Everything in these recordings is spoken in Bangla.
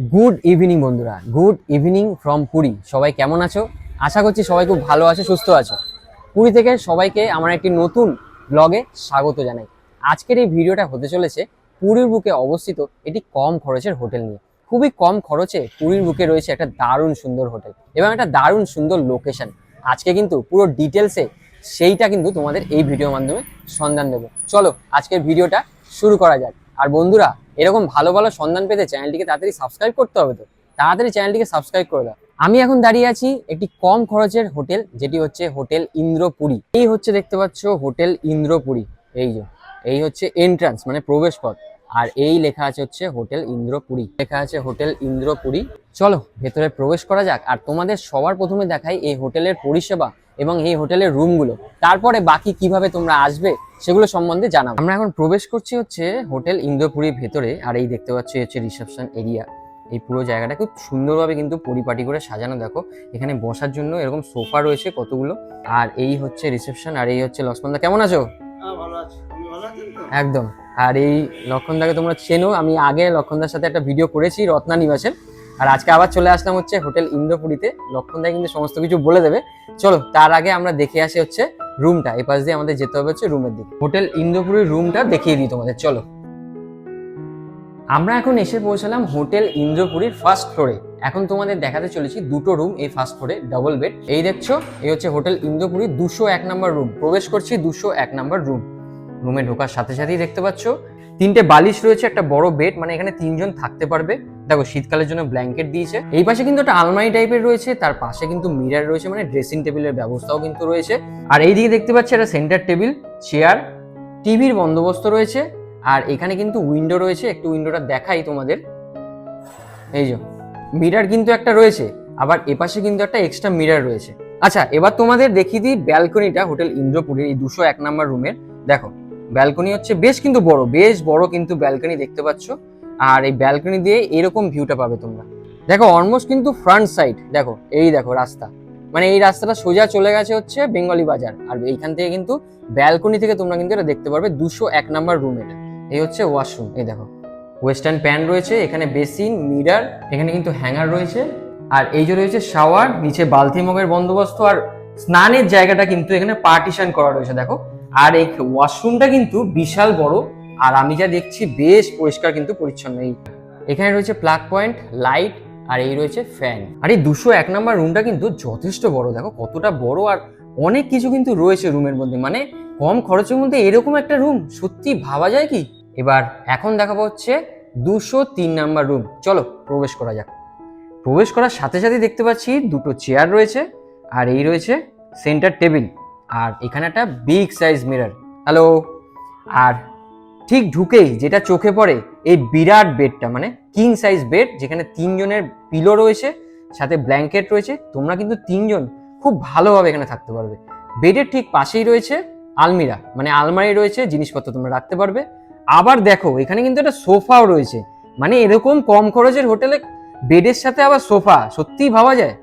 গুড ইভিনিং বন্ধুরা। গুড ইভিনিং ফ্রম পুরী সবাই কেমন আছো? আশা করছি সবাই খুব ভালো আছো, সুস্থ আছো। পুরী থেকে সবাইকে আমার একটি নতুন ব্লগে স্বাগত জানাই। আজকের এই ভিডিওটা হতে চলেছে পুরীর বুকে অবস্থিত এটি কম খরচের হোটেল নিয়ে। খুবই কম খরচে পুরীর বুকে রয়েছে একটা দারুণ সুন্দর হোটেল এবং একটা দারুণ সুন্দর লোকেশন আজকে কিন্তু পুরো ডিটেলসে সেইটা কিন্তু তোমাদের এই ভিডিওর মাধ্যমে সন্ধান দেবো। চলো, আজকের ভিডিওটা শুরু করা যাক। আর বন্ধুরা, এরকম ভালো ভালো সন্ধান পেতে চ্যানেলটিকে তাড়াতাড়ি সাবস্ক্রাইব করতে হবে তো। তাড়াতাড়ি চ্যানেলটিকে সাবস্ক্রাইব করে দাও। আমি এখন দাঁড়িয়ে আছি একটি কম খরচের হোটেল, যেটি হচ্ছে হোটেল ইন্দ্রপুরী। এই হচ্ছে দেখতে পাচ্ছ হোটেল ইন্দ্রপুরী। এই যে, এই হচ্ছে এন্ট্রান্স মানে প্রবেশ পথ। আর এই লেখা আছে হচ্ছে হোটেল ইন্দ্রপুরী। লেখা আছে হোটেল ইন্দ্রপুরী। চলো, ভেতরে প্রবেশ করা যাক। আর তোমাদের সবার প্রথমে দেখাই এই হোটেলের পরিষেবা। এবং এই হোটেলের রুমগুলো। তারপরে বাকি কীভাবে তোমরা আসবে সেগুলো সম্বন্ধে জানাব। আমরা এখন প্রবেশ করছি হচ্ছে হোটেল ইন্দ্রপুরীর ভেতরে আর এই দেখতে পাচ্ছি হচ্ছে রিসেপশন এরিয়া। এই পুরো জায়গাটা খুব সুন্দরভাবে কিন্তু পরিপাটি করে সাজানো দেখো। এখানে বসার জন্য এরকম সোফা রয়েছে কতগুলো। আর এই হচ্ছে রিসেপশন আর এই হচ্ছে লক্ষ্মণদা। কেমন আছো? হ্যাঁ একদম। আর এই লক্ষণদাকে তোমরা চেনো। আমি আগে লক্ষণদার সাথে একটা ভিডিও করেছি রত্না নিবাসের। আর আজকে আবার চলে আসলাম হচ্ছে হোটেল ইন্দ্রপুরীতে। লক্ষণদা কিন্তু সমস্ত কিছু বলে দেবে। চলো, তার আগে আমরা দেখে আসি হচ্ছে রুমটা। এই পাশ দিয়ে আমাদের যেতে হবে হচ্ছে রুমের দিকে। হোটেল ইন্দ্রপুরীর রুমটা দেখিয়ে দিই তোমাদের। চলো। আমরা এখন এসে পৌঁছালাম হোটেল ইন্দ্রপুরীর ফার্স্ট ফ্লোরে। এখন তোমাদের দেখাতে চলেছি দুটো রুম এই ফার্স্ট ফ্লোরে, ডাবল বেড। এই দেখছ, এই হচ্ছে হোটেল ইন্দ্রপুরী, দুশো এক নম্বর রুম। প্রবেশ করছি দুশো এক নম্বর রুম। রুমে ঢোকার সাথে সাথেই দেখতে পাচ্ছ। তিনটে বালিশ রয়েছে, একটা বড় বেড মানে এখানে তিনজন থাকতে পারবে। দেখো, শীতকালের জন্য ব্ল্যাঙ্কেট দিয়েছে। এই পাশে কিন্তু একটা আলমারি টাইপের রয়েছে, তার পাশে কিন্তু মিরার রয়েছে মানে ড্রেসিং টেবিলের ব্যবস্থাও কিন্তু রয়েছে। আর এইদিকে দেখতে পাচ্ছি একটা সেন্টার টেবিল চেয়ার টিভির বন্দোবস্ত রয়েছে। আর এখানে কিন্তু উইন্ডো রয়েছে, একটু উইন্ডোটা দেখাই তোমাদের। এই যে মিরার কিন্তু একটা রয়েছে, আবার এপাশে কিন্তু একটা এক্সট্রা মিরার রয়েছে। আচ্ছা এবার তোমাদের দেখিয়ে দিই ব্যালকনিটা হোটেল ইন্দ্রপুরের এই দুশো এক নম্বর রুমের দেখো ব্যালকনি হচ্ছে বেশ কিন্তু বড়, বেশ বড় কিন্তু ব্যালকনি দেখতে পাচ্ছ। আর এই ব্যালকনি দিয়ে এরকম ভিউটা পাবে তোমরা। দেখো অলমোস্ট কিন্তু ফ্রন্ট সাইড দেখো, এই দেখো রাস্তা। মানে এই রাস্তাটা সোজা চলে গেছে হচ্ছে বেঙ্গলি বাজার। আর এইখান থেকে কিন্তু ব্যালকনি থেকে তোমরা কিন্তু এটা দেখতে পারবে দুশো এক নাম্বার রুম এটা। এই হচ্ছে ওয়াশরুম এই দেখো। ওয়েস্টার্ন প্যান রয়েছে, এখানে বেসিন মিরার এখানে কিন্তু হ্যাঙ্গার রয়েছে। আর এই যে রয়েছে শাওয়ার নিচে বালতি মগের বন্দোবস্ত আর স্নানের জায়গাটা কিন্তু এখানে পার্টিশন করা রয়েছে, দেখো। আর এই ওয়াশরুমটা কিন্তু বিশাল বড় আর আমি যা দেখছি, বেশ পরিষ্কার কিন্তু পরিচ্ছন্ন। এই এখানে রয়েছে প্লাগ পয়েন্ট লাইট আর এই রয়েছে ফ্যান আর এই দুশো এক নম্বর রুমটা কিন্তু যথেষ্ট বড়। দেখো, কতটা বড় আর অনেক কিছু কিন্তু রয়েছে রুমের মধ্যে। মানে কম খরচের মধ্যে এরকম একটা রুম সত্যি ভাবা যায় কি? এবার এখন দেখাবো হচ্ছে দুশো তিন নাম্বার রুম চলো, প্রবেশ করা যাক। প্রবেশ করার সাথে সাথে দেখতে পাচ্ছি দুটো চেয়ার রয়েছে, আর এই রয়েছে সেন্টার টেবিল আর এখানে একটা বিগ সাইজ মিরর হ্যালো আর ঠিক ঢুকেই যেটা চোখে পড়ে, এই বিরাট বেডটা মানে কিং সাইজ বেড যেখানে তিনজনের পিলো রয়েছে, সাথে ব্ল্যাঙ্কেট রয়েছে, তোমরা কিন্তু তিনজন খুব ভালোভাবে এখানে থাকতে পারবে। বেডের ঠিক পাশেই রয়েছে আলমিরা মানে আলমারি রয়েছে, জিনিসপত্র তোমরা রাখতে পারবে। আবার দেখো, এখানে কিন্তু একটা সোফাও রয়েছে মানে এরকম কম খরচের হোটেলে বেডের সাথে আবার সোফা, সত্যিই ভাবা যায়?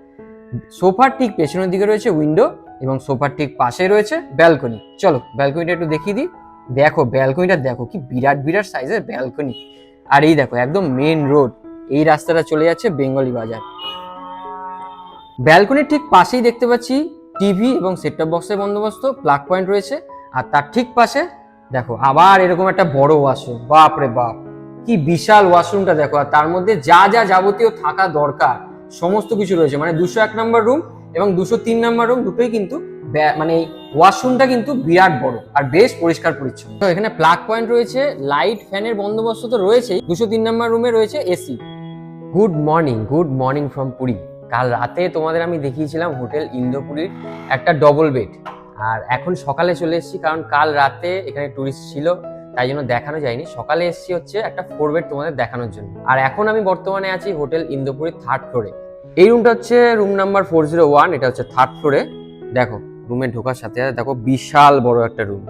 সোফার ঠিক পেছনের দিকে রয়েছে উইন্ডো এবং সোফার ঠিক পাশে রয়েছে ব্যালকনি চলো ব্যালকনিটা একটু দেখিয়ে দিই। দেখো ব্যালকনিটা দেখো, কি বিরাট বিরাট সাইজের ব্যালকনি আর এই দেখো, একদম মেন রোড এই রাস্তাটা চলে যাচ্ছে বেঙ্গলি বাজার। ব্যালকনির ঠিক পাশেই দেখতে পাচ্ছি টিভি এবং সেটটপ বক্সের বন্দোবস্ত প্লাগ পয়েন্ট রয়েছে। আর তার ঠিক পাশে, দেখো, আবার এরকম একটা বড় ওয়াশরুম বাপ রে বাপ, কি বিশাল ওয়াশরুমটা দেখো। আর তার মধ্যে যা যা যাবতীয় থাকা দরকার, সমস্ত কিছু রয়েছে। মানে দুশো এক নম্বর রুম এবং দুশো তিন নম্বর রুম দুটোই কিন্তু মানে ওয়াশরুমটা কিন্তু বিরাট বড় আর বেশ পরিষ্কার পরিচ্ছন্ন। তো এখানে প্লাগ পয়েন্ট রয়েছে লাইট ফ্যানের বন্দোবস্ত তো রয়েছেই, দুশো তিন নম্বর রুমে রয়েছে AC good morning good morning from Puri কাল রাতে তোমাদের আমি দেখিয়েছিলাম হোটেল ইন্দ্রপুরীর একটা ডবল বেড আর এখন সকালে চলে এসেছি, কারণ কাল রাতে এখানে টুরিস্ট ছিল, তাই জন্য দেখানো যায়নি। সকালে এসেছি হচ্ছে একটা ফোর বেড তোমাদের দেখানোর জন্য। আর এখন আমি বর্তমানে আছি হোটেল ইন্দ্রপুরীর থার্ড ফ্লোরে এই রুমটা হচ্ছে room number four zero one এটা হচ্ছে থার্ড ফ্লোরে দেখো রুমে ঢোকার সাথে সাথে দেখো বিশাল বড় একটা রুম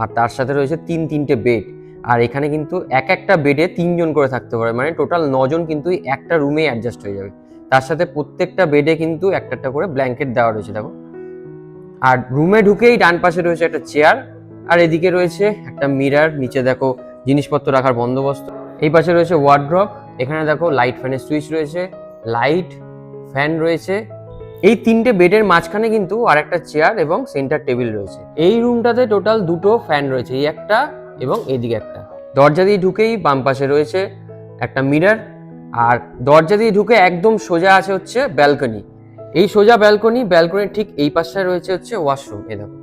আর তার সাথে রয়েছে তিন তিনটে বেড আর এখানে কিন্তু এক একটা বেডে তিনজন করে থাকতে পারে। মানে টোটাল নজন কিন্তু একটা রুমে অ্যাডজাস্ট হয়ে যাবে। তার সাথে প্রত্যেকটা বেডে কিন্তু একটা একটা করে ব্ল্যাঙ্কেট দেওয়া রয়েছে, দেখো। আর রুমে ঢুকেই ডান পাশে রয়েছে একটা চেয়ার আর এদিকে রয়েছে একটা মিরার নিচে দেখো জিনিসপত্র রাখার বন্দোবস্ত। এই পাশে রয়েছে ওয়ার্ড্রপ এখানে দেখো লাইট ফ্যানের সুইচ রয়েছে লাইট ফ্যান রয়েছে এই তিনটে বেডের মাঝখানে কিন্তু আর একটা চেয়ার এবং সেন্টার টেবিল রয়েছে। এই রুমটাতে টোটাল দুটো ফ্যান রয়েছে, এই একটা এবং এদিকে একটা। দরজা দিয়ে ঢুকেই বাম পাশে রয়েছে একটা মিরার, আর দরজা দিয়ে ঢুকে একদম সোজা আছে হচ্ছে ব্যালকনি। এই সোজা ব্যালকনি, ব্যালকনির ঠিক এই পাশটায় রয়েছে হচ্ছে ওয়াশরুম এ দেখো।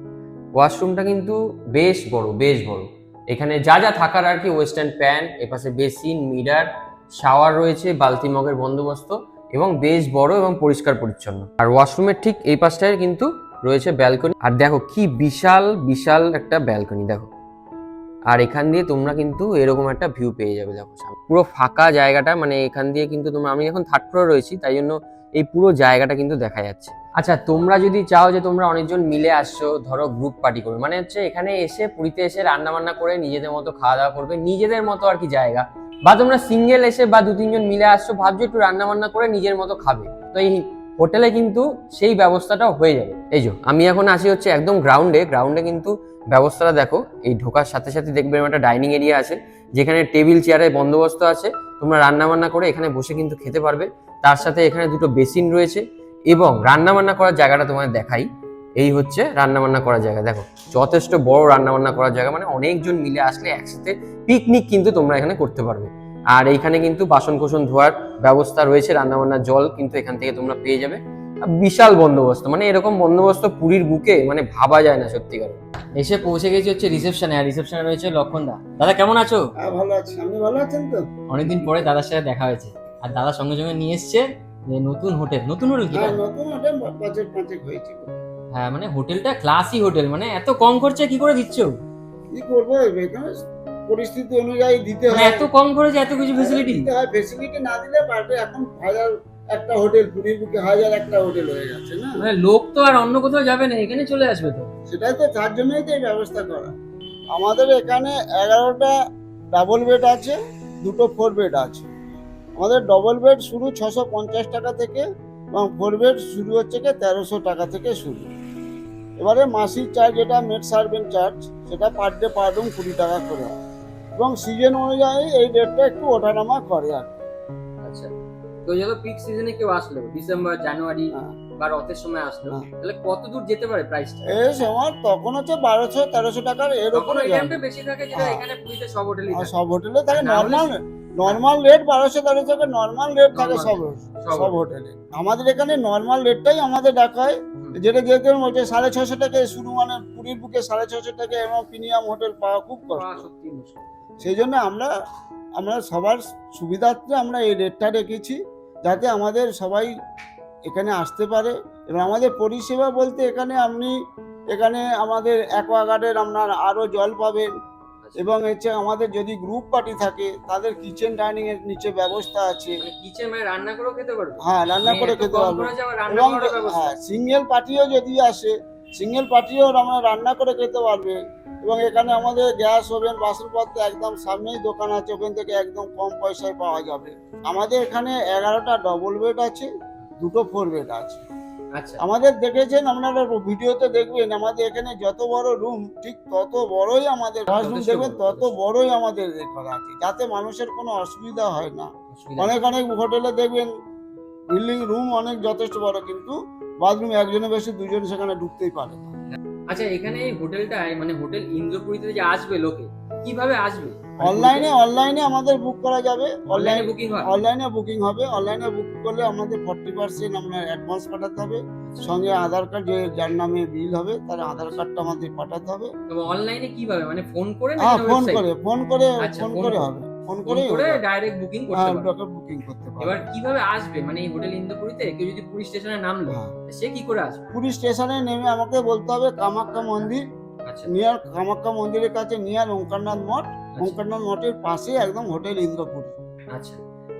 ওয়াশরুমটা কিন্তু বেশ বড় বেশ বড়। এখানে যা যা থাকার আর কি, ওয়েস্টার্ন প্যান এপাশে বেসিন, মিরার, শাওয়ার রয়েছে, বালতি মগের বন্দোবস্ত। এবং বেশ বড় এবং পরিষ্কার পরিচ্ছন্ন। আর ওয়াশরুমের ঠিক এই পাশটায় কিন্তু রয়েছে ব্যালকনি। আর দেখো কি বিশাল বিশাল একটা ব্যালকনি, দেখো। আর এখান দিয়ে তোমরা কিন্তু এরকম একটা ভিউ পেয়ে যাবে, দেখো পুরো ফাঁকা জায়গাটা মানে এখান দিয়ে কিন্তু তোমরা, আমি এখন থার্ড ফ্লোর রয়েছি, তাই জন্য এই পুরো জায়গাটা কিন্তু দেখা যাচ্ছে। আচ্ছা তোমরা যদি চাও যে তোমরা অনেকজন মিলে আসছো, ধরো গ্রুপ পার্টি করবে মানে হচ্ছে এখানে এসে, পুরীতে এসে রান্না বান্না করে নিজেদের মতো খাওয়া দাওয়া করবে, নিজেদের মতো আর কি জায়গা। বা তোমরা সিঙ্গেল এসে বা দু তিনজন মিলে আসছো, ভাবছ একটু রান্না বান্না করে নিজের মতো খাবে। তো এই হোটেলে কিন্তু সেই ব্যবস্থাটাও হয়ে যাবে। এই যে, আমি এখন আসি হচ্ছে একদম গ্রাউন্ডে গ্রাউন্ডে কিন্তু ব্যবস্থাটা দেখো, এই ঢোকার সাথে সাথে দেখবে একটা ডাইনিং এরিয়া আছে, যেখানে টেবিল চেয়ারের বন্দোবস্ত আছে। তোমরা রান্না বান্না করে এখানে বসে কিন্তু খেতে পারবে। তার সাথে এখানে দুটো বেসিন রয়েছে। এবং রান্না বান্না করার জায়গাটা তোমাদের দেখাই। এই হচ্ছে রান্না বান্না করার জায়গা। দেখো যথেষ্ট বড় রান্না বান্না করার জায়গা মানে অনেকজন মিলে আসলে একসাথে পিকনিক কিন্তু তোমরা এখানে করতে পারবে। আর এইখানে কিন্তু বাসন কোসন ধোয়ার ব্যবস্থা রয়েছে রান্না বান্নার জল কিন্তু এখান থেকে তোমরা পেয়ে যাবে। বিশাল বন্দোবস্ত মানে এরকম বন্দোবস্ত পুরীর বুকে মানে ভাবা যায় না সত্যিকার এসে পৌঁছে গেছি হচ্ছে রিসেপশনে আর রিসেপশনে রয়েছে লক্ষণ দা দাদা কেমন আছো? হ্যাঁ ভালো আছি। আপনি ভালো আছেন তো? অনেকদিন পরে দাদার সাথে দেখা হয়েছে। আর দাদা সঙ্গে সঙ্গে নিয়ে এসছে যে নতুন হোটেল নতুন হোটেল কি? হ্যাঁ নতুন হোটেল পাঁচের পাঁচেক হয়েছিল। হ্যাঁ মানে হোটেলটা ক্লাসি হোটেল মানে এত কম খরচে কি করে দিচ্ছ? কি করব? পরিস্থিতি অনুযায়ী দিতে মানে হয়। এত কম খরচে এত কিছু ফেসিলিটি দিতে হয় ফেসিলিটি না দিলে পারবে এখন হাজার একটা হোটেল পুরীর বুকে হাজার একটা হোটেল হয়ে যাচ্ছে না? মানে লোক তো আর অন্য কোথাও যাবে না এখানে চলে আসবে তো। সেটাই তো তার জন্যই তো এই ব্যবস্থা করা। আমাদের এখানে এগারোটা ডাবল বেড আছে দুটো ফোর বেড আছে। আমাদের ডবল বেড শুরু ছশো পঞ্চাশ টাকা থেকে এবং ফোর বেড শুরু হচ্ছে কি তেরোশো টাকা থেকে শুরু এবারে মাসিক চার্জ যেটা মেড সার্ভেন্ট চার্জ সেটা পার ডে পার রুম কুড়ি টাকা করে হয়। এবং সিজন অনুযায়ী এই রেটটা একটু ওঠানামা করে আর। আচ্ছা তো যখন পিক সিজনে কেউ আসলো ডিসেম্বর জানুয়ারি হ্যাঁ। বা রথের সময় আসলো হ্যাঁ। তাহলে কত দূর যেতে পারে প্রাইসটা এই সময় তখন হচ্ছে বারোশো তেরোশো টাকার এর তখন উপরে ওই যাবে। দামটা বেশি থাকে যেটা হ্যাঁ। এখানে পুরীতে সব থাকে সব হোটেলে থাকে নর্মাল নর্মাল রেট বারোশো তেরোশো টাকা নর্মাল রেট থাকে সব সব হোটেলে আমাদের এখানে নর্মাল রেটটাই আমাদের দেখায় যেটা যেহেতু বলছে সাড়ে ছশো টাকা শুরু মানে পুরীর বুকে সাড়ে ছশো টাকা এবং প্রিমিয়াম হোটেল পাওয়া খুব কষ্ট। সেই জন্য আমরা আমরা সবার সুবিধার্থে আমরা এই রেটটা রেখেছি যাতে আমাদের সবাই এখানে আসতে পারে এবং আমাদের পরিষেবা বলতে এখানে আপনি এখানে আমাদের অ্যাকোয়াগার্ডের আপনার আরও জল পাবেন। এবং হচ্ছে আমাদের যদি গ্রুপ পার্টি থাকে তাদের কিচেন ডাইনিং এর নিচে ব্যবস্থা আছে। মানে কিচেন মানে রান্না করেও খেতে পারবে? হ্যাঁ রান্না মানে করে খেতে পারবে। এবং হ্যাঁ সিঙ্গেল পার্টিও যদি আসে সিঙ্গেল পার্টিও আমরা রান্না করে খেতে পারবে। এবং এখানে আমাদের গ্যাস ওভেন বাসনপত্র একদম সামনেই দোকান আছে ওখান থেকে একদম কম পয়সায় পাওয়া যাবে। আমাদের এখানে এগারোটা ডবল বেড আছে দুটো ফোর বেড আছে। আমাদের দেখেছেন আপনারা ভিডিওতে দেখবেন আমাদের এখানে যত বড় রুম ঠিক তত বড়ই আমাদের দেখবেন তত বড়ই আমাদের করা আছে যাতে মানুষের কোনো অসুবিধা হয় না। অনেক অনেক হোটেলে দেখবেন বিল্ডিং রুম অনেক যথেষ্ট বড় কিন্তু বাথরুম একজনের বেশি দুজন সেখানে ঢুকতেই পারে না। আচ্ছা এখানে এই হোটেলটায় মানে হোটেল ইন্দ্রপুরীতে যে আসবে লোকে কীভাবে আসবে? অনলাইনে অনলাইনে আমাদের বুক করা যাবে। অনলাইনে বুকিং হয় অনলাইনে বুকিং হবে। অনলাইনে বুক করলে আমাদের ফর্টি পার্সেন্ট আপনার অ্যাডভান্স পাঠাতে হবে। সঙ্গে আধার কার্ড যে যার নামে বিল হবে তার আধার কার্ডটা আমাদের পাঠাতে হবে। তবে অনলাইনে কীভাবে? মানে ফোন করে না হ্যাঁ ফোন করে ফোন করে আচ্ছা, ফোন ফোন করে। হবে। ফোন করে হবে। ডাইরেক্ট বুকিং হ্যাঁ করতে পারবে বুকিং করতে এবার পারবে কীভাবে আসবে? মানে এই হোটেল ইন্দ্রপুরীতে কেউ যদি পুরী স্টেশনে নামলো হ্যাঁ। সে কি করে আসবে? পুরী স্টেশনে নেমে আমাকে বলতে হবে কামাখ্যা মন্দির আচ্ছা। নিয়ার কামাখ্যা মন্দিরের কাছে নিয়ার ওঙ্কারনাথ মঠ। আচ্ছা, মঠের পাশে একদম হোটেল ইন্দ্রপুরী। আচ্ছা।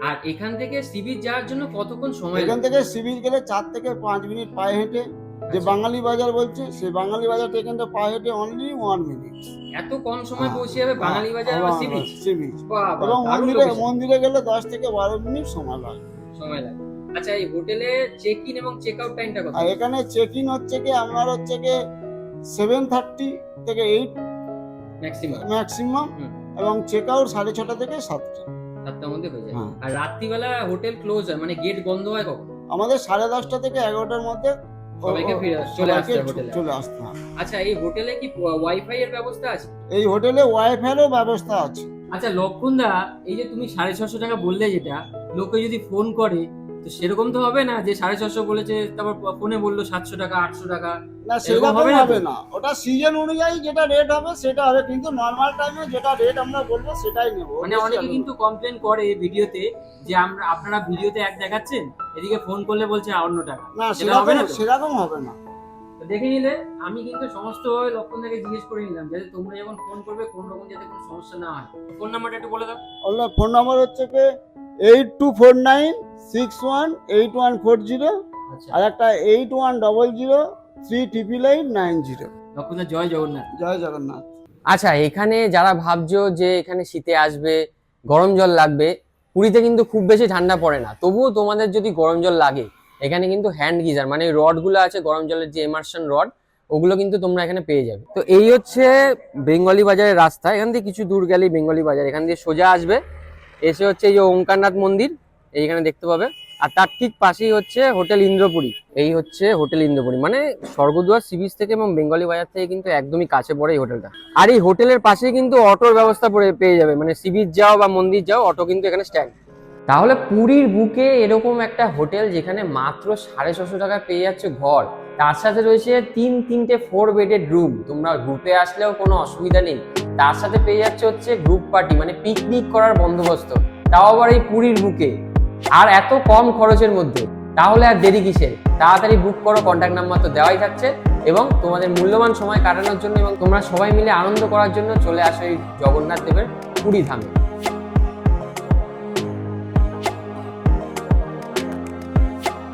আর এখান থেকে সিবিচ যাওয়ার জন্য কতক্ষণ সময় এখান? থেকে সিভিল গেলে চার থেকে পাঁচ মিনিট পায়ে হেঁটে যে আচ্ছা, বাঙালি বাজার বলছে সেই বাঙালি বাজার থেকে থেকে পায়ে হেঁটে অনলি ওয়ান মিনিট এত কম সময় হ্যাঁ, পৌঁছে যাবে বাঙালি বাজার আবার সি বিচ সি বিচ এবং মন্দিরে মন্দিরে গেলে দশ থেকে বারো মিনিট সময় লাগে। সময় লাগে। আচ্ছা এই হোটেলে চেক ইন এবং চেক আউট টাইমটা কত? আর এখানে চেক ইন হচ্ছে কি আপনার হচ্ছে কি সেভেন থার্টি থেকে এইট ম্যাক্সিমাম ম্যাক্সিমাম। এবং চেক আউট সাড়ে ছটা থেকে সাতটা। সাতটার মধ্যে হয়ে যায়। হ্যাঁ। আর রাত্রিবেলা হোটেল ক্লোজ হয় মানে গেট বন্ধ হয় কখন? আমাদের সাড়ে দশটা থেকে এগারোটার মধ্যে ও- সবাইকে ফিরে আস- চলে আসতে সবাইকে হবে হোটেলে। চলে আসতে হবে। আচ্ছা এই হোটেলে কি ওয়াইফাই এর ব্যবস্থা আছে? এই হোটেলে ওয়াইফাইয়েরও ব্যবস্থা আছে। আচ্ছা লক্ষণদা এই যে তুমি সাড়ে ছশো টাকা বললে যেটা লোকে যদি ফোন করে তো সেরকম তো হবে না যে সাড়ে ছশো বলেছে তারপর ফোনে বলল সাতশো টাকা আটশো টাকা। না হবে না হবে না। ওটা সিজন অনুযায়ী যেটা রেট হবে সেটা হবে কিন্তু নর্মাল টাইমে যেটা রেট আমরা বলব সেটাই নেব। মানে অনেকে কিন্তু কমপ্লেন করে ভিডিওতে যে আমরা আপনারা ভিডিওতে এক দেখাচ্ছেন এদিকে ফোন করলে বলছে অন্য টাকা। না সেটা হবে না সেরকম হবে না। তো দেখে নিলে আমি কিন্তু সমস্ত লক্ষণদাকে জিজ্ঞেস করে নিলাম যাতে তোমরা যখন ফোন করবে কোন রকম যাতে কোনো সমস্যা না হয়। ফোন নাম্বারটা একটু বলে দাও। ফোন নাম্বার হচ্ছে কি? Eight two four nine six one eight one four zero আচ্ছা। আর একটা eight one double zero three triple eight nine zero জয় জগন্নাথ। জয় জগন্নাথ। আচ্ছা এখানে যারা ভাবছ যে এখানে শীতে আসবে গরম জল লাগবে পুরীতে কিন্তু খুব বেশি ঠান্ডা পড়ে না। তবুও তোমাদের যদি গরম জল লাগে এখানে কিন্তু হ্যান্ড গিজার মানে রডগুলো আছে গরম জলের যে এমার্শন রড ওগুলো কিন্তু তোমরা এখানে পেয়ে যাবে। তো এই হচ্ছে বেঙ্গলি বাজারের রাস্তা। এখান থেকে কিছু দূর গেলেই বেঙ্গলি বাজার। এখান দিয়ে সোজা আসবে। এসে হচ্ছে এই যে ওঙ্কারনাথ মন্দির, এইখানে দেখতে পাবে। আর তার ঠিক পাশেই হচ্ছে হোটেল ইন্দ্রপুরী। এই হচ্ছে হোটেল ইন্দ্রপুরী। মানে স্বর্গদুয়ার সি বিচ থেকে এবং বেঙ্গলি বাজার থেকে কিন্তু একদমই কাছে পড়ে এই হোটেলটা। আর এই হোটেলের পাশেই কিন্তু অটোর ব্যবস্থা পেয়ে যাবে। মানে সি বিচ যাও বা মন্দির যাও, অটো কিন্তু এখানে স্ট্যান্ড তাহলে পুরীর বুকে এরকম একটা হোটেল যেখানে মাত্র সাড়ে ছশো টাকা পেয়ে যাচ্ছে ঘর, তার সাথে রয়েছে তিন তিনটে ফোর বেডেড রুম তোমরা গ্রুপে আসলেও কোনো অসুবিধা নেই। তার সাথে পেয়ে যাচ্ছে হচ্ছে গ্রুপ পার্টি মানে পিকনিক করার বন্দোবস্ত। তাও আবার এই পুরীর বুকে আর এত কম খরচের মধ্যে। তাহলে আর দেরি কিসের? তাড়াতাড়ি বুক করো কন্ট্যাক্ট নাম্বার তো দেওয়াই থাকছে এবং তোমাদের মূল্যবান সময় কাটানোর জন্য এবং তোমরা সবাই মিলে আনন্দ করার জন্য চলে আসো এই জগন্নাথ দেবের পুরী ধামে।